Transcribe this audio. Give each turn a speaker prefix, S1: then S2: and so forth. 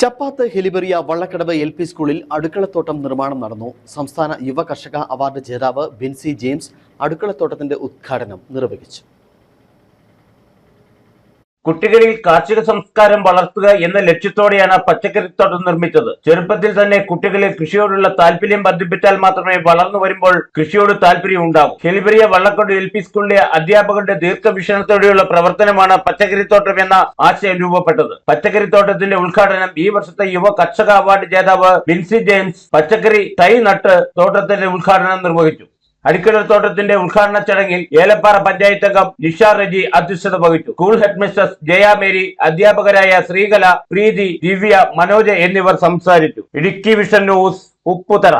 S1: ചപ്പാത്ത് Heliberia Vallakkadavu L P സ്കൂളിൽ അടുക്കളത്തോട്ടം നിർമ്മാണം നടന്നു. സംസ്ഥാന യുവ കർഷക അവാർഡ് ജേതാവ് ബിൻസി ജെയിംസ് അടുക്കളത്തോട്ടത്തിന്റെ ഉദ്ഘാടനം നിർവഹിച്ചു.
S2: കുട്ടികളിൽ കാർഷിക സംസ്കാരം വളർത്തുക എന്ന ലക്ഷ്യത്തോടെയാണ് പച്ചക്കറിത്തോട്ടം നിർമ്മിച്ചത്. ചെറുപ്പത്തിൽ തന്നെ കുട്ടികളിൽ കൃഷിയോടുള്ള താല്പര്യം വർദ്ധിപ്പിച്ചാൽ മാത്രമേ വളർന്നു വരുമ്പോൾ കൃഷിയോട് താല്പര്യം ഉണ്ടാകൂ ഹെലിബറിയ വള്ളക്കോട് എൽ പി സ്കൂളിലെ അധ്യാപകരുടെ ദീർഘവീക്ഷണത്തോടെയുള്ള പ്രവർത്തനമാണ് പച്ചക്കറിത്തോട്ടം എന്ന ആശയം രൂപപ്പെട്ടത്. പച്ചക്കറിത്തോട്ടത്തിന്റെ ഉദ്ഘാടനം ഈ വർഷത്തെ യുവ കർഷക അവാർഡ് ജേതാവ് ബിൻസി ജെയിംസ് പച്ചക്കറി തൈ നട്ട് തോട്ടത്തിന്റെ ഉദ്ഘാടനം നിർവഹിച്ചു. അടിക്കടത്തോട്ടത്തിന്റെ ഉദ്ഘാടന ചടങ്ങിൽ ഏലപ്പാറ പഞ്ചായത്ത് അംഗം നിഷ റജി അധ്യക്ഷത വഹിച്ചു. സ്കൂൾ ഹെഡ് മിസ്റ്റേഴ്സ് ജയാമേരി അധ്യാപകരായ ശ്രീകല പ്രീതി ദിവ്യ മനോജ് എന്നിവർ സംസാരിച്ചു. Idukki vision news Upputhara.